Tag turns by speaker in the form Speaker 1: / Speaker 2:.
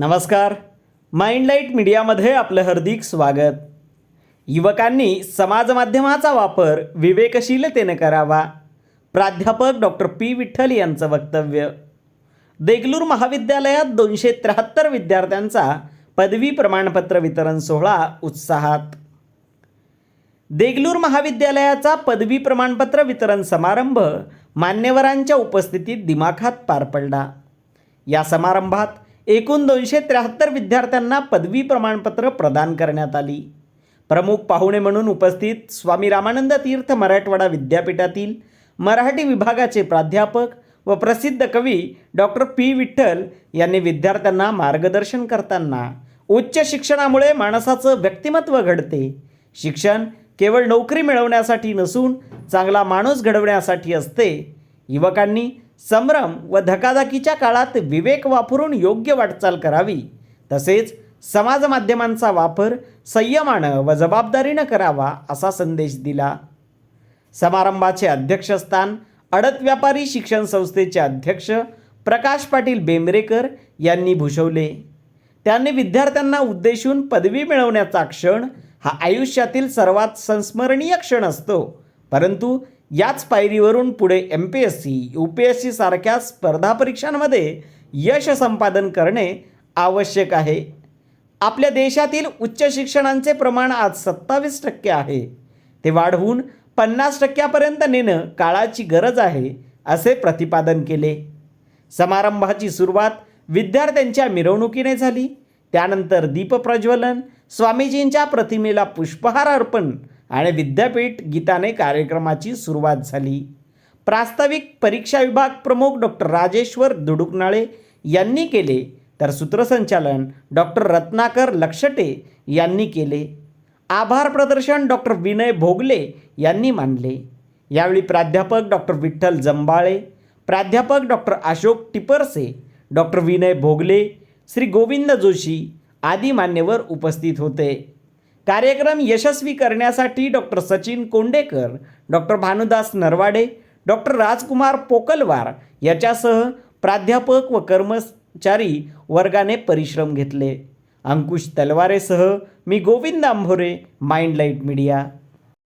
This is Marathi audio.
Speaker 1: नमस्कार माइंडलाईट मीडियामध्ये आपलं हार्दिक स्वागत युवकांनी समाजमाध्यमाचा वापर विवेकशीलतेने करावा प्राध्यापक डॉक्टर पी विठ्ठल यांचं वक्तव्य देगलूर महाविद्यालयात दोनशे त्र्याहत्तर विद्यार्थ्यांचा पदवी प्रमाणपत्र वितरण सोहळा उत्साहात देगलूर महाविद्यालयाचा पदवी प्रमाणपत्र वितरण समारंभ मान्यवरांच्या उपस्थितीत दिमाखात पार पडला या समारंभात एकूण दोनशे त्र्याहत्तर विद्यार्थ्यांना पदवी प्रमाणपत्र प्रदान करण्यात आली प्रमुख पाहुणे म्हणून उपस्थित स्वामी रामानंद तीर्थ मराठवाडा विद्यापीठातील मराठी विभागाचे प्राध्यापक व प्रसिद्ध कवी डॉक्टर पी विठ्ठल यांनी विद्यार्थ्यांना मार्गदर्शन करताना उच्च शिक्षणामुळे माणसाचं व्यक्तिमत्व घडते शिक्षण केवळ नोकरी मिळवण्यासाठी नसून चांगला माणूस घडवण्यासाठी असते युवकांनी संभ्रम व धकाधकीच्या काळात विवेक वापरून योग्य वाटचाल करावी तसेच समाज माध्यमांचा वापर संयमानं व जबाबदारीनं करावा असा संदेश दिला समारंभाचे अध्यक्षस्थान अडत व्यापारी शिक्षण संस्थेचे अध्यक्ष प्रकाश पाटील बेंबरेकर यांनी भूषवले त्यांनी विद्यार्थ्यांना उद्देशून पदवी मिळवण्याचा क्षण हा आयुष्यातील सर्वात संस्मरणीय क्षण असतो परंतु याच पायरीवरून पुढे M P S C U P S C सारख्या स्पर्धा परीक्षांमध्ये यश संपादन करणे आवश्यक आहे आपल्या देशातील उच्च शिक्षणांचे प्रमाण आज सत्तावीस टक्के आहे ते वाढवून पन्नास टक्क्यापर्यंत नेणं काळाची गरज आहे असे प्रतिपादन केले समारंभाची सुरुवात विद्यार्थ्यांच्या मिरवणुकीने झाली त्यानंतर दीपप्रज्वलन स्वामीजींच्या प्रतिमेला पुष्पहार अर्पण आणि विद्यापीठ गीताने कार्यक्रमाची सुरुवात झाली प्रास्ताविक परीक्षा विभाग प्रमुख डॉक्टर राजेश्वर दुडुकनाळे यांनी केले तर सूत्रसंचालन डॉक्टर रत्नाकर लक्षटे यांनी केले आभार प्रदर्शन डॉक्टर विनय भोगले यांनी मानले यावेळी प्राध्यापक डॉक्टर विठ्ठल जंबाळे प्राध्यापक डॉक्टर अशोक टिपरसे डॉक्टर विनय भोगले श्री गोविंद जोशी आदी मान्यवर उपस्थित होते कार्यक्रम यशस्वी करण्यासाठी doctor Sachin Kondekar doctor Bhanudas Narwade doctor Rajkumar Pokalwar याच्यासह प्राध्यापक व कर्मचारी वर्गाने परिश्रम घेतले अंकुश तलवारेसह मी गोविंद आंभोरे माइंडलाईट मीडिया